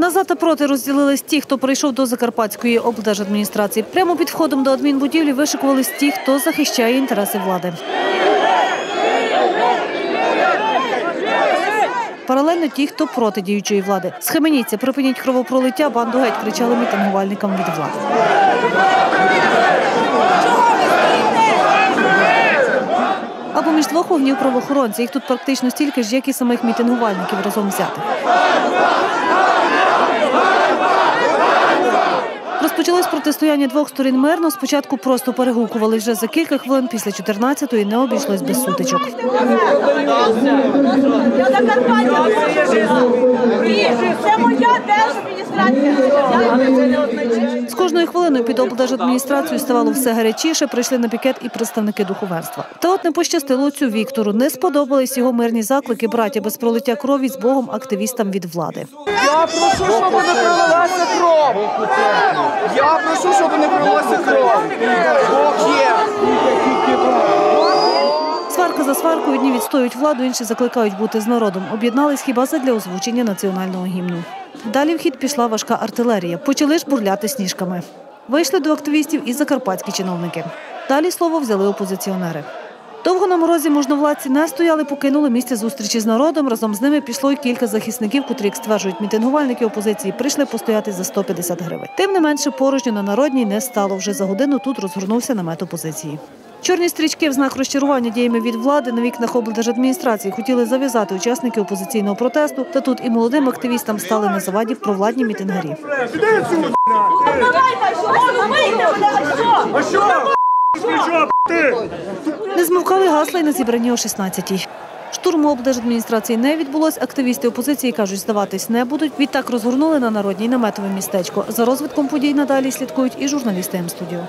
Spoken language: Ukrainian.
Назад та проти розділились ті, хто прийшов до Закарпатської облдержадміністрації. Прямо під входом до адмінбудівлі вишикувались ті, хто захищає інтереси влади. Паралельно ті, хто проти діючої влади. Схаменіться, припиніть кровопролиття, банду геть кричали мітингувальникам від влади. А поміж двох вогнів правоохоронці. Їх тут практично стільки ж, як і самих мітингувальників разом взятих. Розпочалось протистояння двох сторін мирно. Спочатку просто перегукували вже за кілька хвилин. Після 14-ї не обійшлось без сутичок. Це моя держадміністрація. Хвилиною під облдержадміністрацією ставало все гарячіше. Прийшли на пікет і представники духовенства. Та от не пощастило цю Віктору. Не сподобались його мирні заклики браття без пролиття крові з Богом активістам від влади. Я прошу, щоб не пролилася кров. Я прошу, щоб не пролилася кров. Бог є. Сварка за сваркою одні відстоюють владу, інші закликають бути з народом. Об'єднались хіба задля озвучення національного гімну. Далі в хід пішла важка артилерія. Почали ж бурляти сніжками. Вийшли до активістів і закарпатські чиновники. Далі слово взяли опозиціонери. Довго на морозі можновладці не стояли, покинули місце зустрічі з народом. Разом з ними пішло й кілька захисників, котрі, як стверджують мітингувальники опозиції, прийшли постояти за 150 гривень. Тим не менше, порожньо на народній не стало. Вже за годину тут розгорнувся намет опозиції. Чорні стрічки в знак розчарування діями від влади на вікнах облдержадміністрації хотіли зав'язати учасники опозиційного протесту. Та тут і молодим активістам стали на заваді провладні мітингарі. Не змовкали гасла й на зібранні о 16-й. Штурму облдержадміністрації не відбулось. Активісти опозиції кажуть, здаватись не будуть. Відтак розгорнули на народній наметове містечко. За розвитком подій надалі слідкують і журналісти М-студіо.